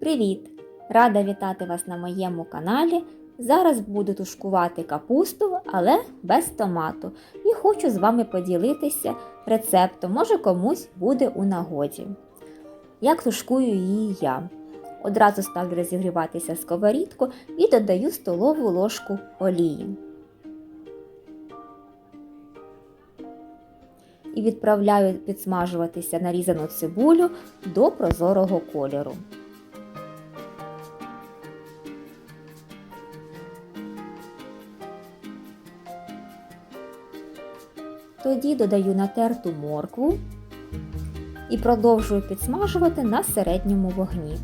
Привіт! Рада вітати вас на моєму каналі. Зараз буду тушкувати капусту, але без томату. І хочу з вами поділитися рецептом, може комусь буде у нагоді. Як тушкую її я? Одразу ставлю розігріватися сковорідку і додаю столову ложку олії. І відправляю підсмажуватися нарізану цибулю до прозорого кольору. Тоді додаю натерту моркву і продовжую підсмажувати на середньому вогні.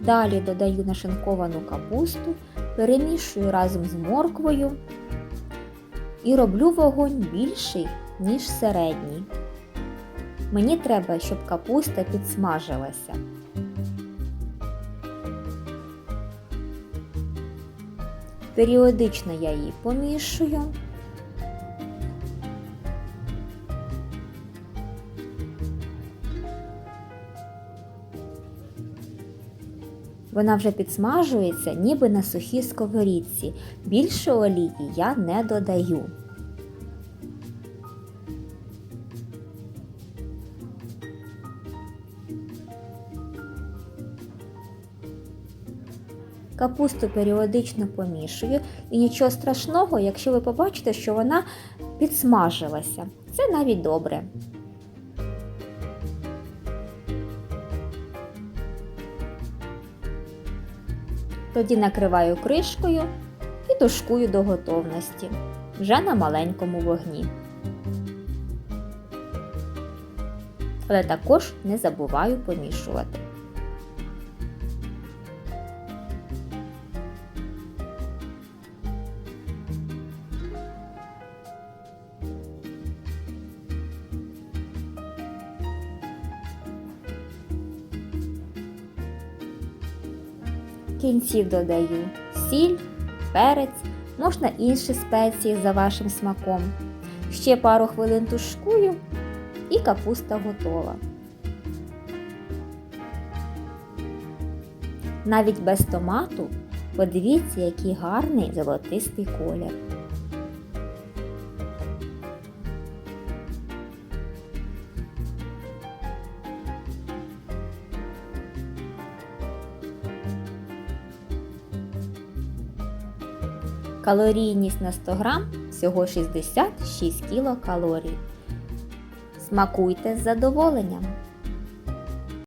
Далі додаю нашинковану капусту, перемішую разом з морквою і роблю вогонь більший, ніж середній. Мені треба, щоб капуста підсмажилася. Періодично я її помішую. Вона вже підсмажується, ніби на сухій сковорідці. Більше олії я не додаю. Капусту періодично помішую і нічого страшного, якщо ви побачите, що вона підсмажилася. Це навіть добре. Тоді накриваю кришкою і тушкую до готовності вже на маленькому вогні. Але також не забуваю помішувати. В кінці додаю сіль, перець, можна інші спеції за вашим смаком. Ще пару хвилин тушкую і капуста готова. Навіть без томату подивіться, який гарний золотистий колір. Калорійність на 100 грам всього 66 кілокалорій. Смакуйте з задоволенням!